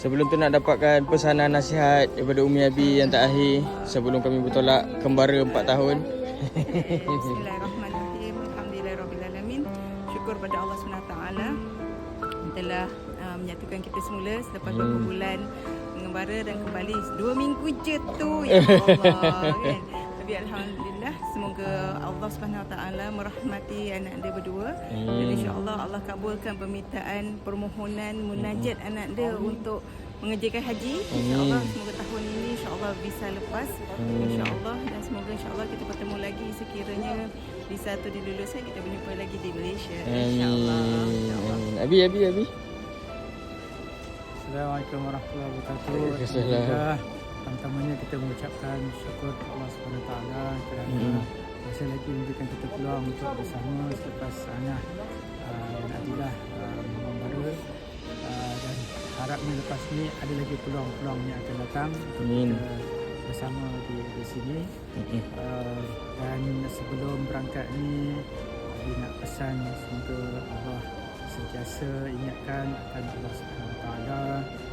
Sebelum tu nak dapatkan pesanan nasihat daripada Umi Abi yang tak akhir sebelum kami bertolak kembara 4 tahun. Bismillahirrahmanirrahim. Alhamdulillahirabbilalamin. Syukur pada Allah SWT telah uh, menyatukan kita semula selepas beberapa bulan mengembara dan kembali dua minggu je tu ya Allah kan. Tapi alhamdulillah semoga Allah Subhanahu Wa Taala merahmati anak dia berdua dan Amin. insya-Allah Allah kabulkan permintaan permohonan munajat anak dia untuk mengerjakan haji insya-Allah semoga tahun ini insya-Allah bisa lepas insya-Allah dan semoga insya-Allah kita bertemu lagi sekiranya visa tu diluluskan kita berjumpa lagi di Malaysia insya-Allah Amin. insya-Allah Amin. Abi Abi Abi. Assalamualaikum warahmatullahi wabarakatuh. Waalaikumsalam. Pertamanya kita mengucapkan syukur kepada Allah taala kerana Hmm. masih lagi memberikan kita peluang untuk bersama selepas Anah uh, dan Adilah uh, membara uh, dan harapnya lepas ni ada lagi peluang-peluang yang akan datang Amin. kita bersama di, di sini Mm-mm. uh, dan sebelum berangkat ni Abi nak pesan semoga Allah sentiasa ingatkan akan Allah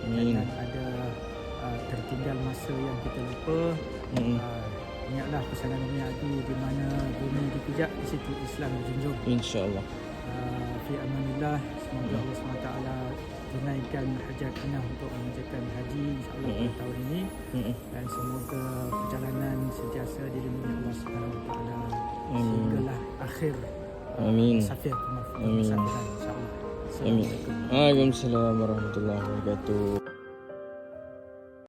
Amin. jangan ada tertinggal masa yang kita lupa Mm-mm. uh, ingatlah pesanan Umi Abi di mana bumi dipijak di situ Islam dijunjung Insya-Allah. uh, fi amanillah semoga Allah Subhanahu Wa Taala tunaikan hajat Anah untuk mengerjakan haji insyaAllah pada Mm-mm. tahun ini Mm-mm. dan semoga perjalanan sentiasa dilindungi Allah Subhanahu Wa Taala Amin. sehinggalah akhir Amin. safir Amin. insyaallah. Amin. Waalaikumsalam warahmatullahi wabarakatuh.